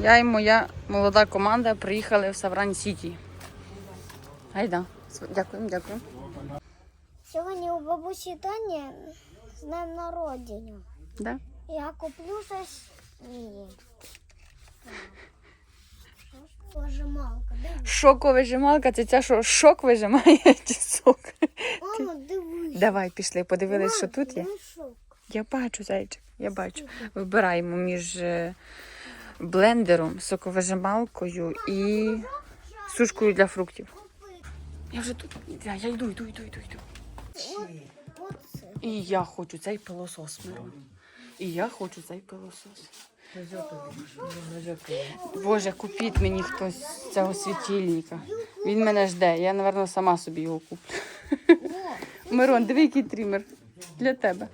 Я і моя молода команда приїхали в Саврань Сіті. Гайда. Дякуємо, дякуємо. Сьогодні у бабусі Тані з днем народження. Да? Я куплю щось їй. Пожималка, дивись. Шоковижималка, це ця, що шок вижимає чи сок. Мамо, дивись. Давай, пішли, подивились, що тут є. Шок. Я бачу, зайчик, я бачу. Вибираємо між е, блендером, соковижималкою і сушкою для фруктів. Я вже тут. Я, я йду, йду, йду, йду, йду. І я хочу цей пилосос, Мирон. І я хочу цей пилосос. Боже, купіть мені хтось цього світильника. Він мене жде. Я, напевно, сама собі його куплю. Мирон, диви, який трімер. Для тебе.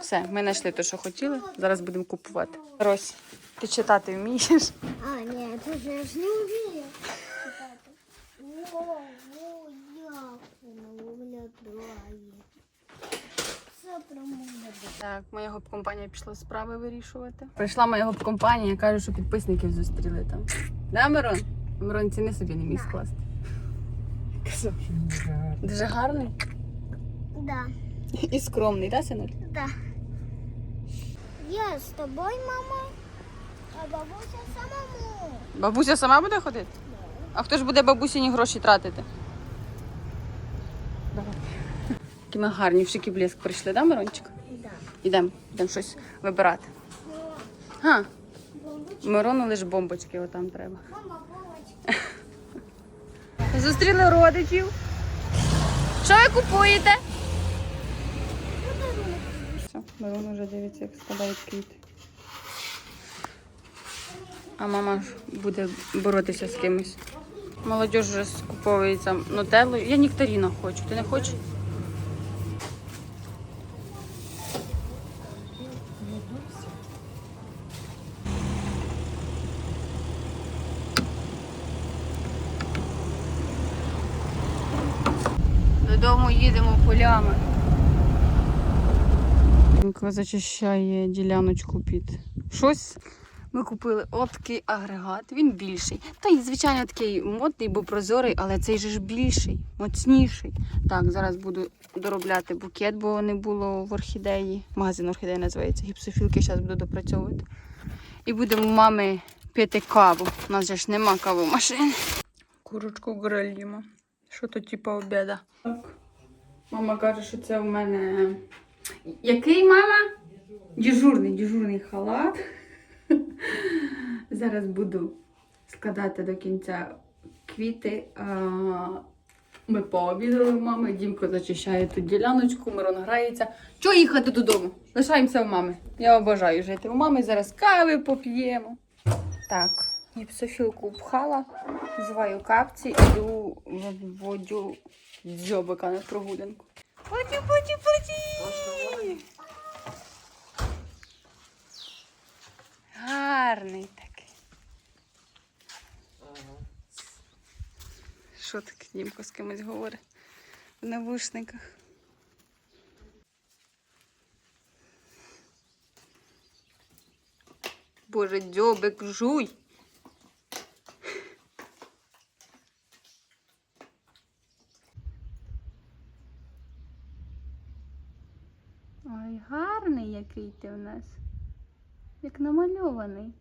Все, ми знайшли те, що хотіли. Зараз будемо купувати. Рось, ти читати вмієш? А, ні, тут я ж не вмію. читати. О, буде. Так, моя гоп-компанія пішла справи вирішувати. Прийшла моя гоп-компанія, каже, що підписників зустріли там. Да, Мирон? Мирон, ціни собі не міг скласти. Дуже гарний Да, і скромний, да, синуль? да. Я з тобою, мама, а бабуся самому. Бабуся сама буде ходити? А хто ж буде бабусіні гроші тратити? Давай. Які ми гарні в шики блеск прийшли, да, Мирончик? Да. Ідемо, йдемо щось вибирати. Га, Мирону лише бомбочки отам треба. Мама, палочка. Зустріли родичів. Що ви купуєте? Все, Мирон вже дивиться, як складають квіти. А мама ж буде боротися з кимось. Молодь вже скуповується нутеллою. Я нектаріна хочу. Ти не хочеш? Додому їдемо полями. Зачищає діляночку під щось. Ми купили такий агрегат, він більший. Та й, звичайно, такий модний, бо прозорий, але цей же ж більший, моцніший. Так, зараз буду доробляти букет, бо не було в орхідеї. Магазин орхідеї називається. Гіпсофілки зараз буду допрацьовувати. І будемо мами пити каву. У нас же ж нема кавомашини. Курочку грилімо. Що то типа обіда? Так. Мама каже, що це у мене. Який мама? Дежурний, дежурний халат. Зараз буду складати до кінця квіти. Ми пообідали у мами, Дімко зачищає тут діляночку, Мирон грається. Чого їхати додому? Лишаємося у мами. Я обожаю жити у мами. Зараз кави поп'ємо. Так, гіпсофілку впхала, зваю капці, іду виводю дзьобика на прогулянку. Поті, поті, поті! Гарний такий. Що таке Дімко з кимось говорить в навушниках? Боже, дзьобик, жуй. Ой, гарний який ти в нас. Як намальований.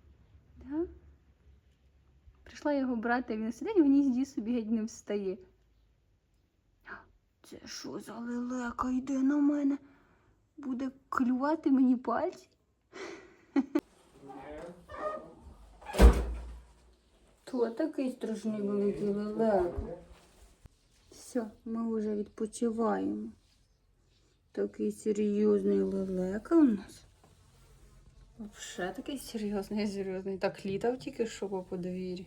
Да? Прийшла його брати, він сидить в гнізді собі геть не встає. Це що за лелека йде на мене? Буде клювати мені пальці? Хто такий страшний великий лелека? Все, ми вже відпочиваємо. Такий серйозний лелека у нас. Вже такий серйозний, серйозний. Так літав тільки що по подвір'ї.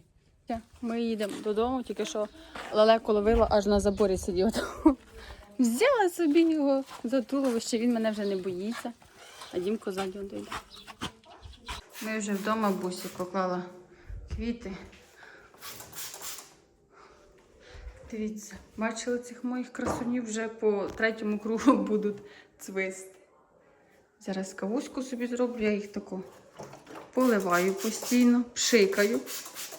Ми їдемо додому, тільки що лелеку ловила, аж на заборі сидів. Взяла собі його за туловище, він мене вже не боїться. А Дімко ззаді йде. Ми вже вдома бусі поклала квіти. Дивіться, бачили цих моїх красунів вже по третьому кругу будуть цвисти. Зараз кавуську собі зроблю, я їх таку поливаю постійно, пшикаю.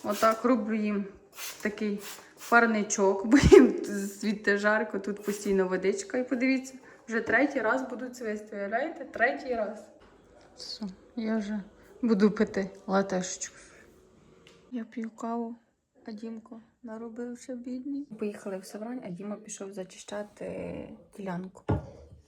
Отак роблю їм такий парничок, бо їм звідти жарко, тут постійно водичка. І подивіться, вже третій раз буду цвісти. Уявляєте? Третій раз. Все, я вже буду пити латешечку. Я п'ю каву, а Дімко наробився бідний. Поїхали в Саврань, а Діма пішов зачищати ділянку.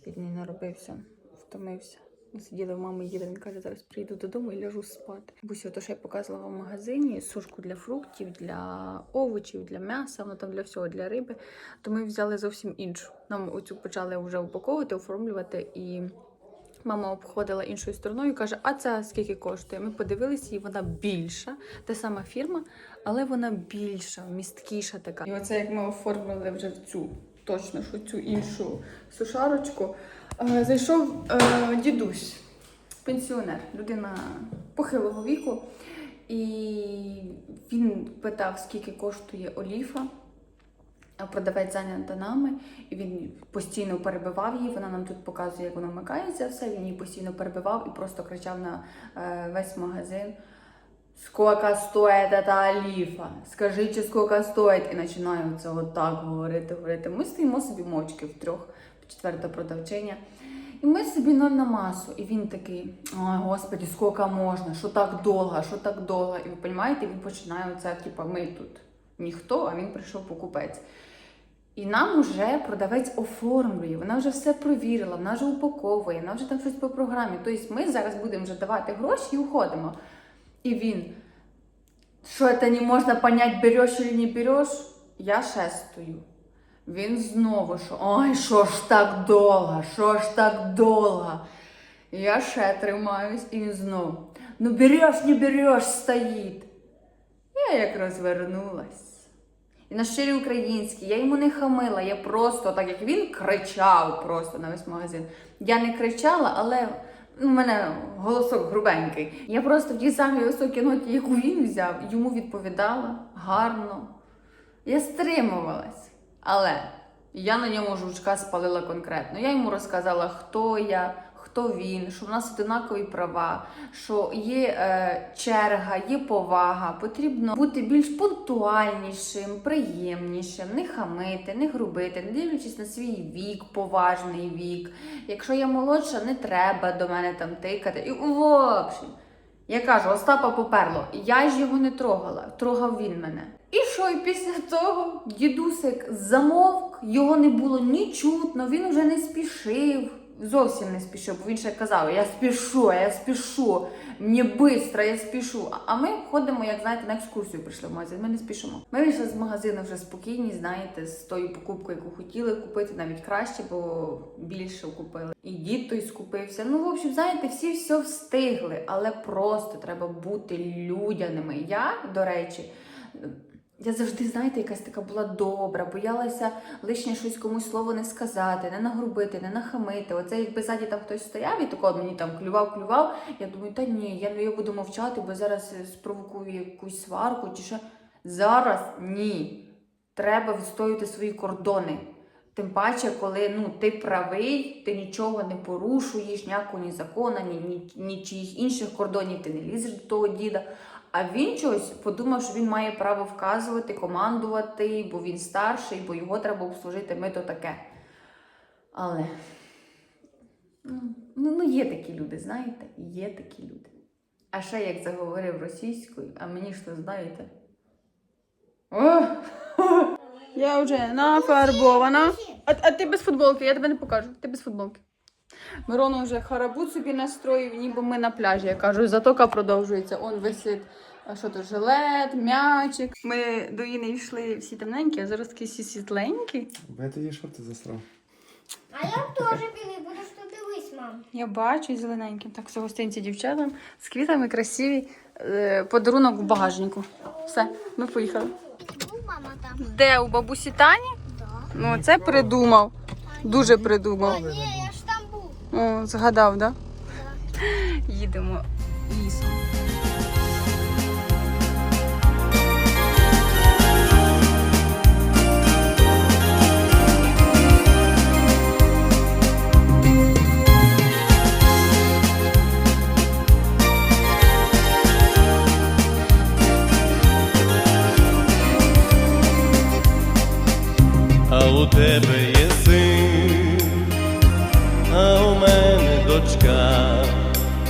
Бідний наробився, втомився. Сиділи в мами їли. Він каже, зараз прийду додому і ляжу спати. Бусі, то що я показувала в магазині сушку для фруктів, для овочів, для м'яса, воно там для всього, для риби. То ми взяли зовсім іншу. Нам оцю почали вже упаковувати, оформлювати і. Мама обходила іншою стороною і каже: А це скільки коштує? Ми подивилися, і вона більша, та сама фірма, але вона більша, місткіша така. І оце як ми оформили вже в цю, точно що цю іншу сушарочку. Е, Зайшов е, дідусь, пенсіонер, людина похилого віку. І він питав, скільки коштує оліфа. Продавець зайнята нами, і він постійно перебивав її. Вона нам тут показує, як воно вмикається все. Він її постійно перебивав і просто кричав на е, весь магазин. Сколько стоїть эта оліфа? Скажіть, сколько стоїть? І починаю це отак говорити, говорити. Ми стоїмо собі мовчки втрьох, четверта продавчиня. І ми собі на, на масу. І він такий: ой, господи, скільки можна, що так довго, що так довго. І ви розумієте, він починає оце, типу, ми тут ніхто, а він прийшов покупець. І нам вже продавець оформлює, вона вже все провірила, вона вже упаковує, вона вже там щось по програмі. Тобто ми зараз будемо вже давати гроші і уходимо. І він, що це не можна понять, береш чи не береш? Я ще стою. Він знову, що ой, що ж так довго, що ж так довго. Я ще тримаюсь, і він знову. Ну береш, не береш, стоїть. Я як розвернулась. І на щирі українській, я йому не хамила, я просто, так як він кричав просто на весь магазин. Я не кричала, але у мене голосок грубенький. Я просто в тій самій високій ноті, яку він взяв, йому відповідала гарно. Я стримувалась. Але я на ньому жучка спалила конкретно. Я йому розказала, хто я, хто він, що в нас одинакові права, що є е, черга, є повага. Потрібно бути більш пунктуальнішим, приємнішим, не хамити, не грубити, не дивлячись на свій вік, поважний вік. Якщо я молодша, не треба до мене там тикати. І в общем. Я кажу, Остапа поперло. Я ж його не трогала, трогав він мене. І що, і після того дідусик замовк, його не було ні чутно, він вже не спішив. Зовсім не спішив, бо він ще казав, я спішу, я спішу, мені швидко, я спішу. А ми ходимо, як знаєте, на екскурсію прийшли в магазин, ми не спішимо. Ми вийшли з магазину вже спокійні, знаєте, з тою покупкою, яку хотіли купити, навіть краще, бо більше купили. І дід той скупився. Ну, в общем, знаєте, всі все встигли, але просто треба бути людяними. Я, до речі, я завжди, знаєте, якась така була добра, боялася лишнє щось комусь слово не сказати, не нагрубити, не нахамити. Оце якби ззаді там хтось стояв і тако мені там клював, клював. Я думаю, та ні, я, я буду мовчати, бо зараз спровокую якусь сварку чи що. Зараз ні. Треба відстоювати свої кордони. Тим паче, коли ну, ти правий, ти нічого не порушуєш, ніякого ні закона, ні, ні, ні чиїх інших кордонів, ти не лізеш до того діда. А він чогось подумав, що він має право вказувати, командувати, бо він старший, бо його треба обслужити, ми то таке. Але ну, ну, ну є такі люди, знаєте? Є такі люди. А ще як заговорив російською, а мені ж то знаєте. О! Я вже нафарбована. А, а ти без футболки, я тебе не покажу. Ти без футболки. Мирон вже харабут собі настроїв, ніби ми на пляжі. Я кажу, затока продовжується. Он висить, а що то, жилет, м'ячик. Ми до Іни йшли всі темненькі, а зараз такі всі світленькі. Бо я тоді шорти засрав. А я тоже белый, буду что дивись, мам. Я бачу зелененьким. Так, все гостинці дівчатам з квітами красиві. Е, подарунок в багажнику. Все, ми поїхали. Мама там. Де у бабусі Тані? Да. Ну, це придумав. Дуже придумав. Ні, я. О, згадав, да? Їдемо лісом. У тебе дочка,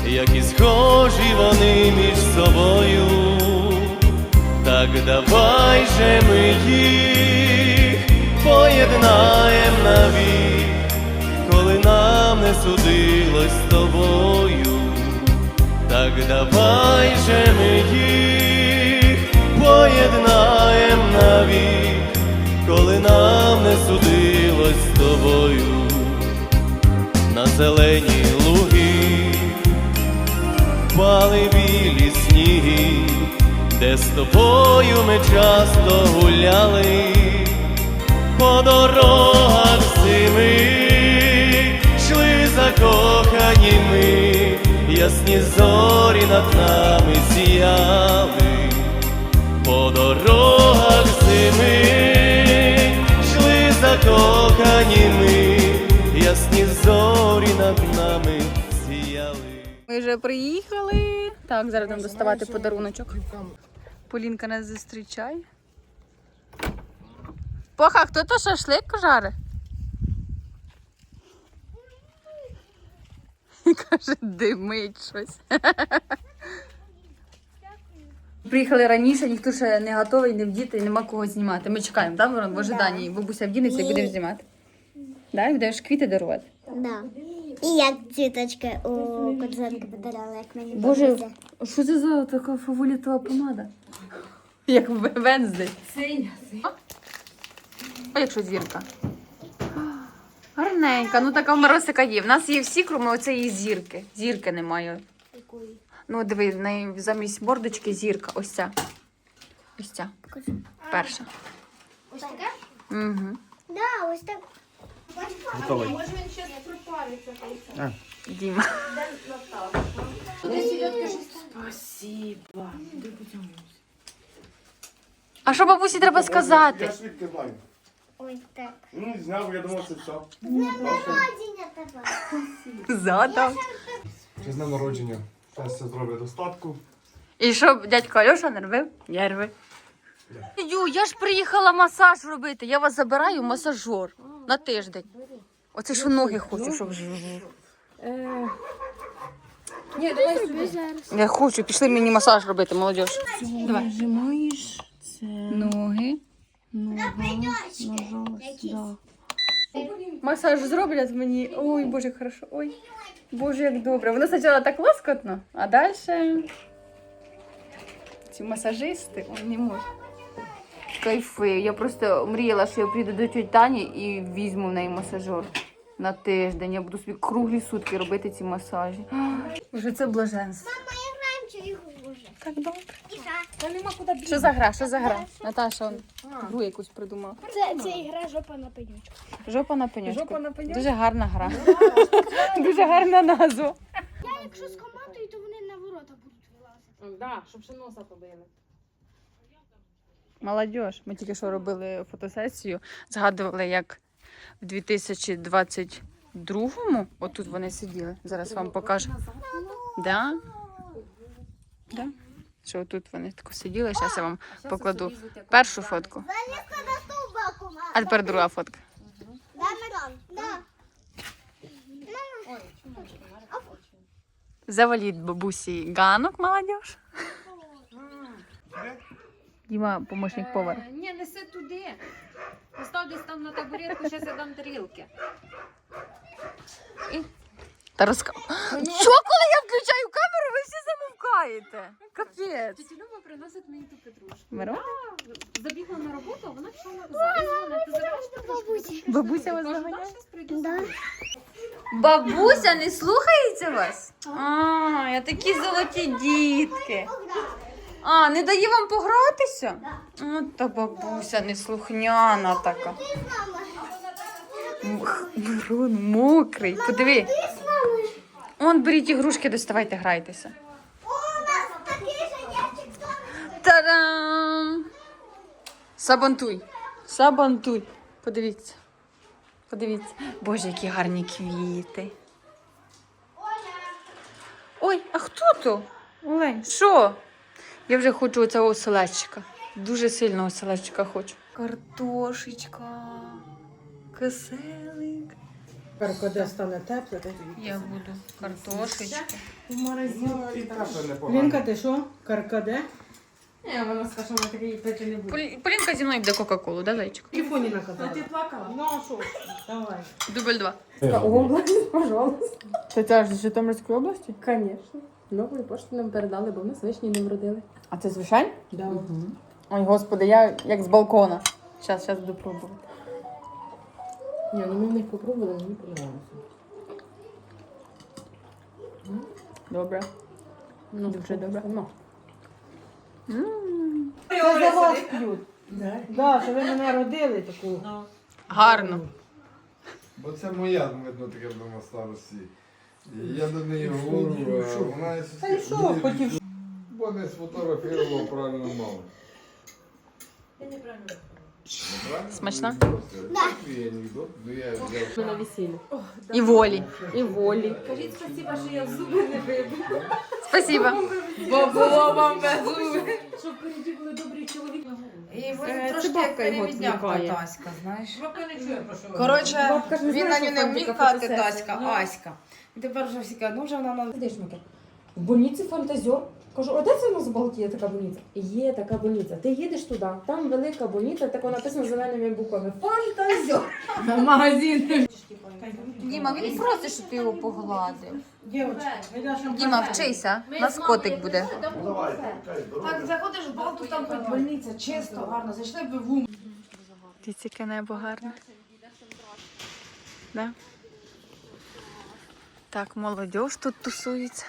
які схожі вони між собою, так давай же ми їх поєднаєм навік, коли нам не судилось з тобою, так давай же ми їх поєднаєм навік, коли нам не судилось з тобою. На зелені луги, впали білі сніги, де з тобою ми часто гуляли. По дорогах зими, йшли закохані ми, ясні зорі над нами сіяли, Ми вже приїхали. Так, зараз будемо доставати подаруночок. Полінка нас зустрічає. Поха, хто то шашлик жаре? Каже, димить щось. Приїхали раніше, ніхто ще не готовий, не вдіти, нема кого знімати. Ми чекаємо, так, Ворон? В ожиданні. Бабуся вдінеться і будемо знімати. Да, і будеш квіти дарувати. Да. І як цвіточки у козинки подарила, як мені Боже, бабуся. що це за така фаворитова помада? Як в Венздей. Синя. А якщо зірка? Гарненька, ну така в Моросика є. В нас є всі, крім оцеї зірки. Зірки немає. Ну, диви, в неї замість мордочки зірка. Ось ця. Ось ця. Перша. Ось таке? Угу. Да, ось так. Готовий. Діма. А що бабусі треба сказати? Я ж відкриваю. Ось так. Ну, зняв, я думав, це все. Народження тебе. Задав. Чи з днем народження. Щастя, здоров'я, достатку. І що дядько Альоша не робив? Я робив. Ю, я ж приїхала масаж робити. Я вас забираю в масажер на тиждень. Оце що ноги хочу, щоб ж. Я хочу, пішли мені масаж робити, молодь. Давай. Нажимаєш це Ноги. нога, ножос, да. Масаж зроблять мені. Ой, боже, як хорошо. Ой, боже, як добре. Воно спочатку так лоскотно, а далі ці масажисти, ой, не можу. Кайфую. Я просто мріяла, що я прийду до тьоті Тані і візьму в неї масажер На тиждень. Я буду собі круглі сутки робити ці масажі. Вже це блаженство. Так добре. І що? Що за гра? Що за гра? Наташа он, гру якусь придумала. Це, це ігра жопа на пенючку. Жопа на пеньочку. Жопа на пеньочку? Дуже гарна гра. Дуже гарна назва. Я якщо з командою, то вони на ворота будуть вилазити. Да, щоб ще носа побили. Молодіж. Ми тільки що робили фотосесію, згадували, як в 2022-му, отут вони сиділи. Зараз вам покажу. Да? Да? Що тут вони тако сиділи, зараз я вам покладу першу фотку, а тепер друга фотка. Заваліть бабусі ганок, молодіж. Діма, помощник повара. Е, Ні, неси туди. Постав десь там на табуретку, зараз я дам тарілки. Та розка... Що, коли я включаю камеру, ви всі замовкаєте? Капець. Тетя Люба приносить мені ту петрушку. Мирон? Забігла на роботу, а вона пішла. І дзвонить, ти петрушку? Бабуся. Бабуся вас. Да. Бабуся не слухається вас? А, я такі золоті дітки. А, не дає вам погратися? От та бабуся неслухняна така. Мирон мокрий. Подиви. Он беріть ігрушки, доставайте, грайтеся. О, у нас такий же ящик. Та-дам! Сабантуй. Сабантуй. Подивіться. Подивіться. Боже, які гарні квіти. Ой, а хто то? Олень, що? Я вже хочу оцього оселедчика. Дуже сильно оселедчика хочу. Картошечка. Киселик. Каркоде стане тепле, то Я буду картошечки. Лінка, ти що? Каркаде? Ні, вона скаже, що вона такий пити не буде. Полі- Полінка зі мною буде Кока-Колу, да, зайчик? В телефоні наказала. ти плакала? Ну, а що? Давай. Дубль два. Область, пожалуйста. Це теж з Житомирської області? Конечно. Нової пошти нам передали, бо в нас вишні не вродили. А це звичайно? Да. Ой, господи, я як з балкона. Зараз, зараз буду пробувати. Ні, ну ми в них попробували, мені подобалося. Добре. Ну, Дуже добре. Ну. Це за вас п'ють. Да, що ви мене родили таку. Гарно. Бо це моя, видно, таке на старості. І я до неї говорю, а вона Та й що, хотів, бо не сфотографувала правильно маму. Смачна? Такий анекдот, ну я взяв. Ми на весіллі. І волі. І волі. Спасибо. Щоб переді були добрі чоловіки. І Е, це трошки бабка як його відвлікає. татаська, знаєш. Бабка не чує, про що ви Коротше, Бабка ж не він знає, на що нього не вмів казати фотосесія. таська, Ну. Аська. І тепер вже всі кажуть, ну вже вона нам Дишмики. В больниці фантазер. Кажу, а де це у нас в Балтії є така больниця? Є така больниця. Ти їдеш туди, там велика больниця, тако написано зеленими буквами. Фантазер. магазин. Діма, він просить, щоб ти його погладив. Дівчатка, шампанське. Діма, вчися. У нас котик буде. Так, заходиш в Балту, там хоч больниця, чисто, гарно. Зайшли б в ум. Яке небо гарне. Да? Так, молодь тут тусується.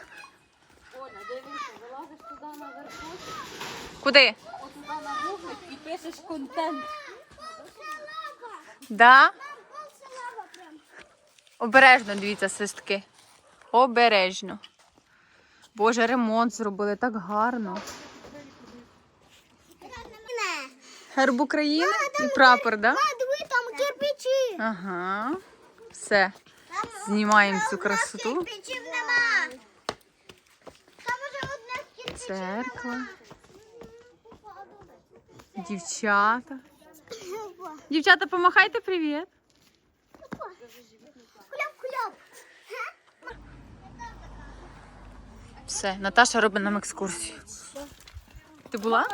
Куди? І пишеш контент. Да? Обережно дивіться, свистки. Обережно. Боже, ремонт зробили так гарно. Герб України і прапор, да? Диви, там кирпичі. Ага. Все. Знімаємо цю красоту. Кирпичів нема. Там уже одне кирпичів Церква. Дівчата. Дівчата, помахайте привіт. Все, Наташа робить нам екскурсію. Ти була?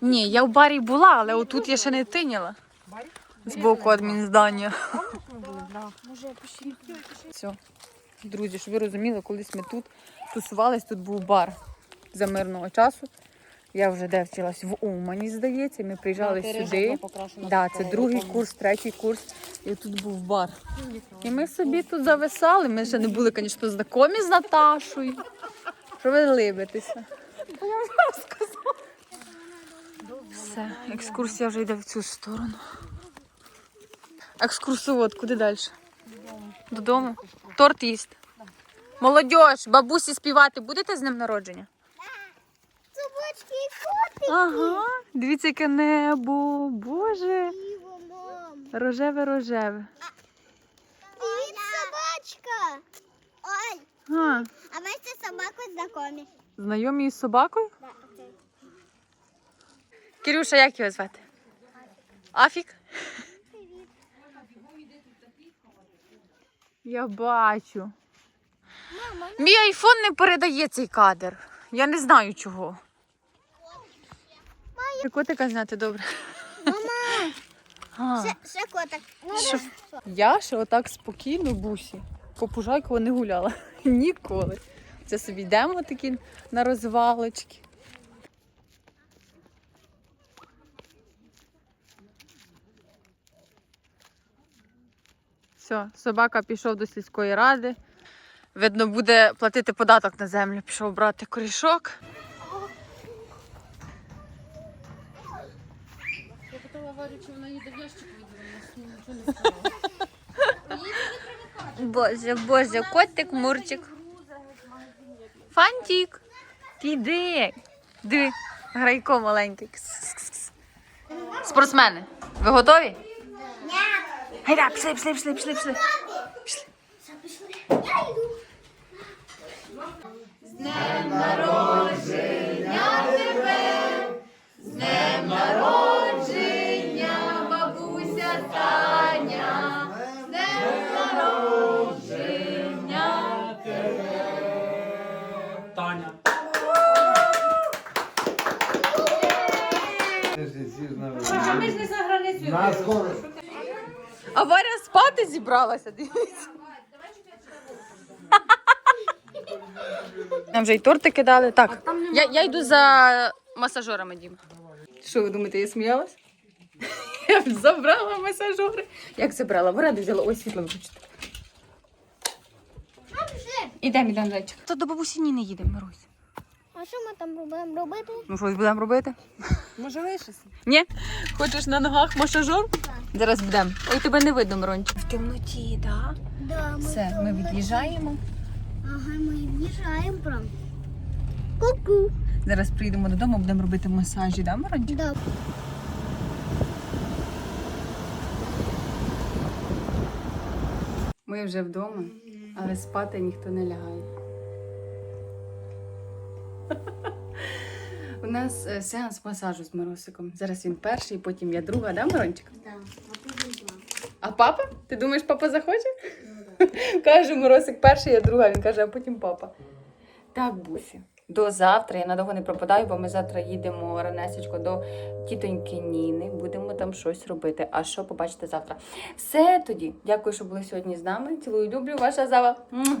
Ні, я в барі була, але отут я ще не тиняла. З боку адмінздання. Все. Друзі, щоб ви розуміли, колись ми тут тусувались, тут був бар за мирного часу. Я вже де вчилась в Умані, здається. Ми приїжджали сюди. Да, це другий курс, третій курс. І тут був бар. І ми собі тут зависали. Ми ще не були, звісно, знайомі з Наташою. Що ви либитеся? Все, екскурсія вже йде в цю сторону. Екскурсовод, куди далі? Додому? Торт їсти. Молодь, бабусі співати будете з ним народження? Собачки і коти. Ага, дивіться, яке небо. Боже. Мам. Рожеве, рожеве. Привіт, собачка. Ой, А, а ми з собакою знайомі. знайомі із собакою? Кирюша, як його звати? Афік? Я бачу. Мій айфон не передає цей кадр. Я не знаю чого. Ти котика зняти добре. Мама! Ще котик. Що? Я ще отак спокійно бусі. По Пужайкову не гуляла. Ніколи. Це собі йдемо такі на розвалочки. Все, собака пішов до сільської ради. Видно, буде платити податок на землю. Пішов брати корішок. Варю, чи вона їде в ящик відвела, нічого не сказала. Боже, боже, котик, мурчик. Фантик. Піди. Диви, грайко маленький. Кс-кс-кс. Спортсмени, ви готові? Гайда, пішли, пішли, пішли, пішли, пішли. Я йду. Народження, бабу. Не за границею. На скоро. А Варя спати зібралася. Дивіться. Нам вже й тортики дали. Так, я, я йду за масажерами, Дім. Що ви думаєте, я сміялась? Я б забрала масажери. Як забрала? В взяла. Ось світло виключити. Ідемо, ідемо, зайчик. То до бабусі Ніни їдемо, Марусь. А що ми там будемо робити? Ну, щось будемо робити? Може лишися? Ні? Хочеш на ногах масажер? Зараз будемо. Ой, тебе не видно, Мирончик. В темноті, так? Да, ми Все, ми від'їжджаємо. Ага, ми від'їжджаємо прям. Ку-ку. Зараз приїдемо додому, будемо робити масажі, да, Мирончик? Да. Ми вже вдома, але спати ніхто не лягає. У нас е, сеанс масажу з Миросиком. Зараз він перший, потім я друга, да, Мирончик? Да. А папа? Ти думаєш, папа захоче? Каже, Миросик перший, я друга. Він каже, а потім папа. Так, Бусі. До завтра. Я надовго не пропадаю, бо ми завтра їдемо ранесечко до тітоньки Ніни. Будемо там щось робити. А що побачите завтра? Все тоді. Дякую, що були сьогодні з нами. Цілую, люблю, ваша зава. Муа.